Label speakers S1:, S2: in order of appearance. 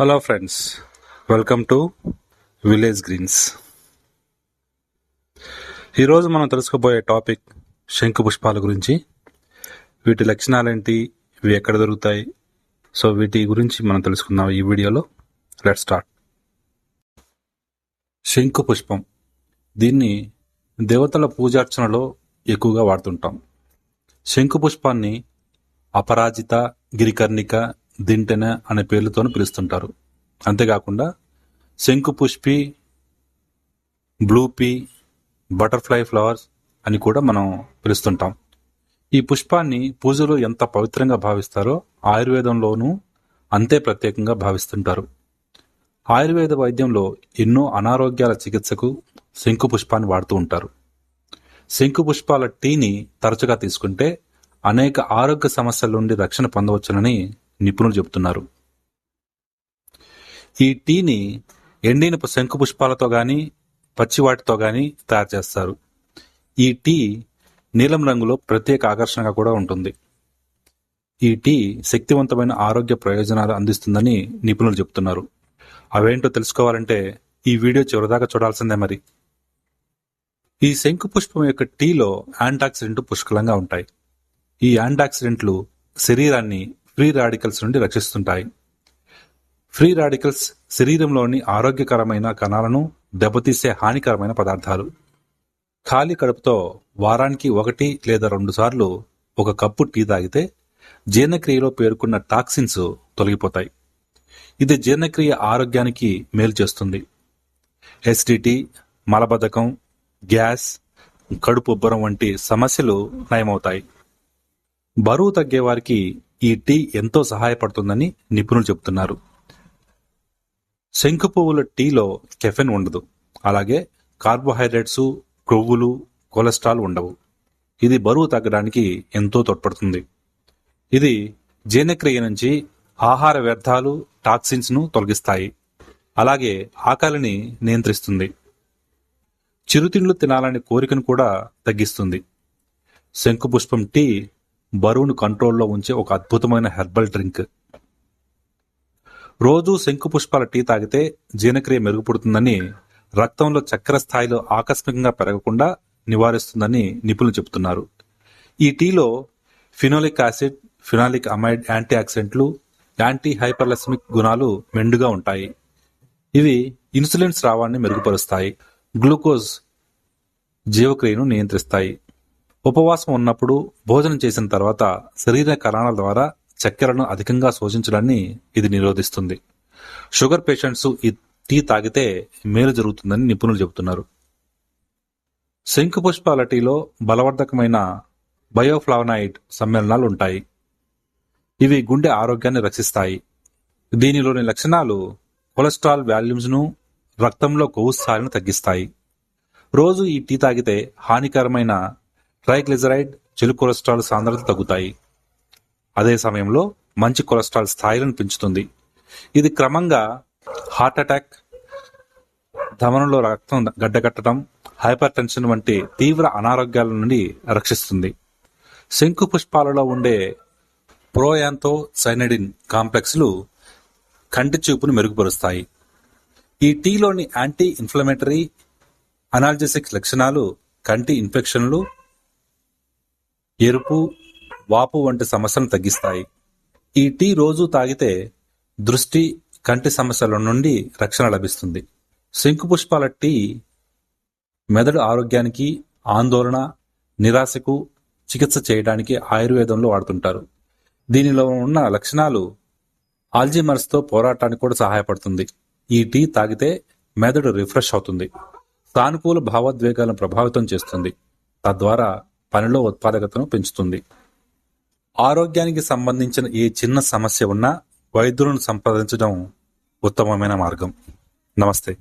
S1: Hello friends welcome to village greens ఈరోజు మనం తెలుసుకోబోయే టాపిక్ శంకు పుష్పాల గురించి. వీటి లక్షణాలేంటి ఇవి ఎక్కడ దొరుకుతాయి? సో వీటి గురించి మనం తెలుసుకుందాం ఈ వీడియోలో. లెట్ స్టార్ట్ శంకు పుష్పం. దీన్ని దేవతల పూజార్చనలో ఎక్కువగా వాడుతుంటాం. శంకు పుష్పాన్ని అపరాజిత గిరికర్ణిక దింటెన అనే పేర్లతో పిలుస్తుంటారు. అంతేకాకుండా శంకు పుష్పి బ్లూపీ బటర్ఫ్లై ఫ్లవర్స్ అని కూడా మనం పిలుస్తుంటాం. ఈ పుష్పాన్ని పూజలో ఎంత పవిత్రంగా భావిస్తారో ఆయుర్వేదంలోనూ అంతే ప్రత్యేకంగా భావిస్తుంటారు. ఆయుర్వేద వైద్యంలో ఎన్నో అనారోగ్యాల చికిత్సకు శంకు పుష్పాన్ని వాడుతూ ఉంటారు. శంకు పుష్పాల టీని తరచుగా తీసుకుంటే అనేక ఆరోగ్య సమస్యల నుండి రక్షణ పొందవచ్చునని నిపుణులు చెబుతున్నారు. ఈ టీని ఎండిన శంకు పుష్పాలతో కానీ పచ్చివాటితో కానీ తయారు చేస్తారు. ఈ టీ నీలం రంగులో ప్రత్యేక ఆకర్షణగా కూడా ఉంటుంది. ఈ టీ శక్తివంతమైన ఆరోగ్య ప్రయోజనాలు అందిస్తుందని నిపుణులు చెబుతున్నారు. అవేంటో తెలుసుకోవాలంటే ఈ వీడియో చివరిదాకా చూడాల్సిందే మరి. ఈ శంకు పుష్పం యొక్క టీలో యాంటాక్సిడెంట్ పుష్కలంగా ఉంటాయి. ఈ యాంటాక్సిడెంట్లు శరీరాన్ని ఫ్రీ రాడికల్స్ నుండి రక్షిస్తుంటాయి. ఫ్రీ రాడికల్స్ శరీరంలోని ఆరోగ్యకరమైన కణాలను దెబ్బతీసే హానికరమైన పదార్థాలు. ఖాళీ కడుపుతో వారానికి ఒకటి లేదా రెండు సార్లు ఒక కప్పు టీ తాగితే జీర్ణక్రియలో పేర్కొన్న టాక్సిన్స్ తొలగిపోతాయి. ఇది జీర్ణక్రియ ఆరోగ్యానికి మేలు చేస్తుంది. ఎసిడిటీ మలబద్ధకం గ్యాస్ కడుపు ఉబ్బరం వంటి సమస్యలు నయమవుతాయి. బరువు తగ్గేవారికి ఈ టీ ఎంతో సహాయపడుతుందని నిపుణులు చెబుతున్నారు. శంకు పువ్వుల టీలో కెఫెన్ ఉండదు. అలాగే కార్బోహైడ్రేట్స్ కొవ్వులు కొలెస్ట్రాల్ ఉండవు. ఇది బరువు తగ్గడానికి ఎంతో తోడ్పడుతుంది. ఇది జీర్ణక్రియ నుంచి ఆహార వ్యర్థాలు టాక్సిన్స్ను తొలగిస్తాయి. అలాగే ఆకలిని నియంత్రిస్తుంది. చిరుతిండ్లు తినాలనే కోరికను కూడా తగ్గిస్తుంది. శంకుపుష్పం టీ బరువును కంట్రోల్లో ఉంచే ఒక అద్భుతమైన హెర్బల్ డ్రింక్. రోజు శంకుపుష్పాల టీ తాగితే జీర్ణక్రియ మెరుగుపడుతుందని రక్తంలో చక్కెర స్థాయిలో ఆకస్మికంగా పెరగకుండా నివారిస్తుందని నిపుణులు చెబుతున్నారు. ఈ టీలో phenolic acid phenolic amide anti ఆక్సిడెంట్లు యాంటీ హైపర్లెస్మిక్ గుణాలు మెండుగా ఉంటాయి. ఇవి ఇన్సులిన్ స్రావాన్ని మెరుగుపరుస్తాయి. గ్లూకోజ్ జీవక్రియను నియంత్రిస్తాయి. ఉపవాసం ఉన్నప్పుడు భోజనం చేసిన తర్వాత శరీర కణాల ద్వారా చక్కెరను అధికంగా శోషించడాన్ని ఇది నిరోధిస్తుంది. షుగర్ పేషెంట్స్ ఈ టీ తాగితే మేలు జరుగుతుందని నిపుణులు చెబుతున్నారు. శంకుపుష్పాల టీలో బలవర్ధకమైన బయోఫ్లావనాయిడ్ సమ్మేళనాలు ఉంటాయి. ఇవి గుండె ఆరోగ్యాన్ని రక్షిస్తాయి. దీనిలోని లక్షణాలు కొలెస్ట్రాల్ వాల్యూమ్స్ను రక్తంలో కొవ్వు స్థాయిలను తగ్గిస్తాయి. రోజు ఈ టీ తాగితే హానికరమైన ట్రైగ్లిజరైడ్ చెడు కొలెస్ట్రాల్ సాంద్రత తగ్గుతాయి. అదే సమయంలో మంచి కొలెస్ట్రాల్ స్థాయిలను పెంచుతుంది. ఇది క్రమంగా హార్ట్ అటాక్ ధమనంలో రక్తం గడ్డకట్టడం హైపర్ టెన్షన్ వంటి తీవ్ర అనారోగ్యాల నుండి రక్షిస్తుంది. శంకు పుష్పాలలో ఉండే ప్రోయాంతో సైనడిన్ కాంప్లెక్స్లు కంటి చూపును మెరుగుపరుస్తాయి. ఈ టీలోని యాంటీ ఇన్ఫ్లమేటరీ అనాల్జెసిక్ లక్షణాలు కంటి ఇన్ఫెక్షన్లు ఎరుపు వాపు వంటి సమస్యలను తగ్గిస్తాయి. ఈ టీ రోజు తాగితే దృష్టి కంటి సమస్యల నుండి రక్షణ లభిస్తుంది. శంకు పుష్పాల టీ మెదడు ఆరోగ్యానికి ఆందోళన నిరాశకు చికిత్స చేయడానికి ఆయుర్వేదంలో వాడుతుంటారు. దీనిలో ఉన్న లక్షణాలు ఆల్జీమర్స్తో పోరాటానికి కూడా సహాయపడుతుంది. ఈ టీ తాగితే మెదడు రిఫ్రెష్ అవుతుంది. సానుకూల భావోద్వేగాలను ప్రభావితం చేస్తుంది. తద్వారా పనిలో ఉత్పాదకతను పెంచుతుంది. ఆరోగ్యానికి సంబంధించిన ఏ చిన్న సమస్య ఉన్నా వైద్యులను సంప్రదించడం ఉత్తమమైన మార్గం. నమస్తే.